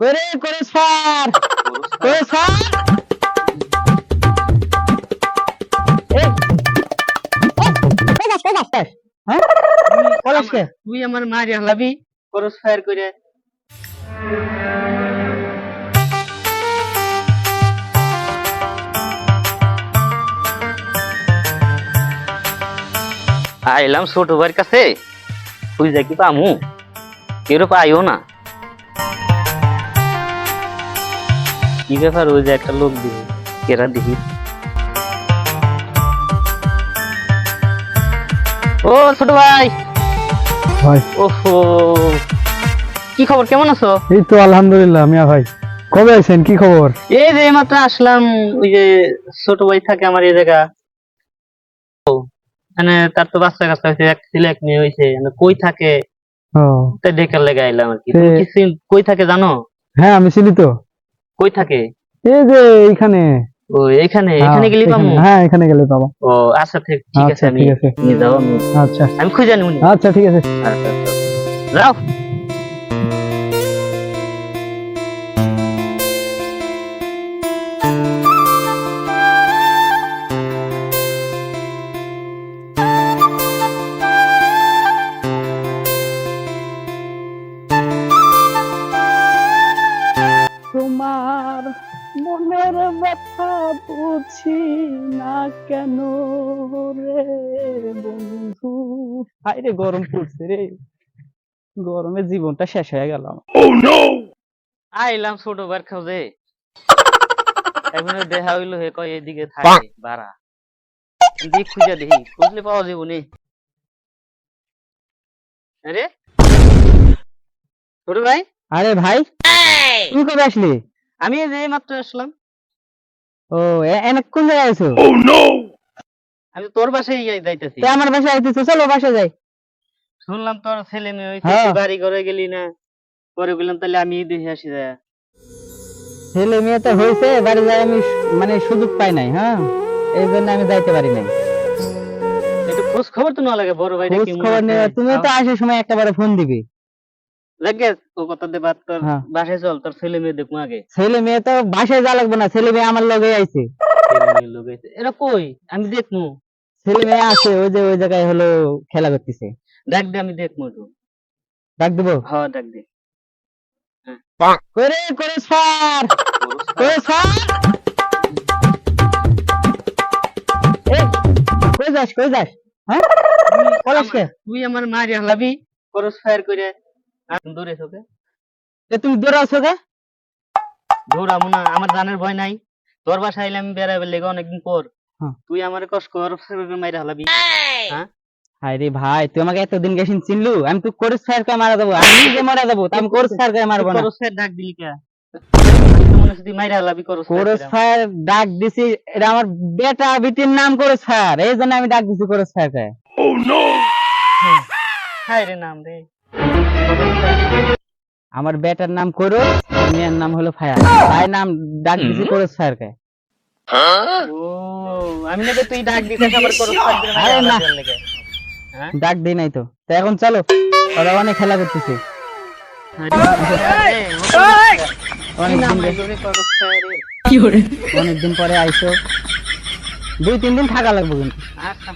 করে করে স্যার করে স্যার? তুই আমার মারি হালাবি। ক্রস ফায়ার করে। আইলাম ছোট ভাইয়ের কাছে। তুই যা কি পামু? কেউ পাইও না। কি ব্যাপার? ওই যে একটা লোক দিবি কেরা দেখি। ও ছোট ভাই। ভাই। ওহো। কি খবর? কেমন আছো? এই তো আলহামদুলিল্লাহ মিয়া ভাই। কবে আছেন কি খবর? এই যে মাত্র আসলাম ওই যে ছোট ভাই থাকে আমার এই জায়গা। ও, মানে তার তো বাচ্চা কাচ্চা হয়েছে এক ছেলে এক মেয়ে হয়েছে মানে কই থাকে? ও। তাই দেখার লেগে আইলাম আর কি। কই থাকে জানো? হ্যাঁ আমি চিনি তো। কই থাকে? এই যে এইখানে। ও এইখানে? হ্যাঁ, এখানে গেলি পাবো? হ্যাঁ এখানে গেলে পাবো। ও আচ্ছা ঠিক ঠিক আছে আচ্ছা, আমি নিয়ে যাও আমি আচ্ছা। আমি খুঁজে নিব আচ্ছা ঠিক আছে। আচ্ছা আচ্ছা। যাও। ব্যথা বুঝি না কেন রে বন্ধু? হাই রে গরম পড়ছে রে। গরমে জীবনটা শেষ হয়ে গেল আমার। আইলাম ছোট বার খোঁজে এখন দেখা হইল হে কয় এদিকে থাকে বাড়া দিক খুঁজে দেখি খুঁজলে পাওয়া যাব নি। আরে? ছোট ভাই? আরে ভাই তুমি কবে আসলি? আমি এই যে মাত্র আসলাম। ও এ- এনে কোন জায়গায় আছো আমি তোর বাসায় যাইতেছি। তে আমার বাসায় আইতেছো চলো বাসায় যাই। শুনলাম তোর ছেলে মেয়ে হয়েছে হ্যাঁ। বাড়ি ঘরে গেলি না। পরে বললাম তাহলে আমি দেখে আসি যায় ছেলে মেয়ে তো হয়েছে বাড়ি যাই আমি মানে সুযোগ পাই নাই হ্যাঁ? এই জন্য আমি যাইতে পারি নাই। একটু খোঁজ খবর তো না লাগে বড় ভাই খোঁজ খবর নেওয়া তুমি তো আসার সময় একটাবারে ফোন দিবি। বাসায় চল তোর ছেলে মেয়ে দেখব আগে। ছেলে মেয়ে তো বাসায় যা লাগবে না ছেলে মেয়ে আমার লগে আইছে। এরা কই? আমি দেখব। ছেলে মেয়ে আছে ওই যে ওই জায়গায় হলো খেলা করতেছে। ডাক দে আমি দেখব একটু। ডাক দেবো? হ ডাক দে। করে করে স্যার। করে স্যার। কই যাস কই যাস? হ্যাঁ? তুই আমার মারি হালাবি ক্রস ফায়ার করে দূরে এ তুমি দৌড়াচ্ছো কে? দৌড়াবো না আমার জানের ভয় নাই। তোর বাসায় আমি বেড়াবে লেগে অনেকদিন পর। হ্যাঁ। তুই আমার কষ্ট কর মাইরে হালাবি। হায়? রে ভাই তুই আমাকে এতদিন গেছিন চিনলু? আমি তো কোর্স স্যার কে মারা দেবো আমি নিজে মারা দেবো তা আমি কোর্স স্যার কে মারবো না। ক্রস ফায়ার ডাক দিলি কে? তুই ক্রস ডাক দিছি এটা আমার বেটা বিটির নাম কোর্স স্যার এই জন্য আমি ডাক দিছি কোর্স স্যার কে হাই রে নাম রে। আমার বেটার নাম করো মেয়ের নাম হলো ফায়ার তাই নাম ডাক দিছি করো স্যার কে ও আমি নাকি তুই ডাক দিছিস আমার ফায়ার আরে না। হ্যাঁ ডাক দেই নাই তো তো এখন চলো ওরা অনেক খেলা করতেছে অনেক দিন ধরে- অনেক দিন পরে আইসো দুই তিন দিন থাকা লাগবে কিন্তু আচ্ছা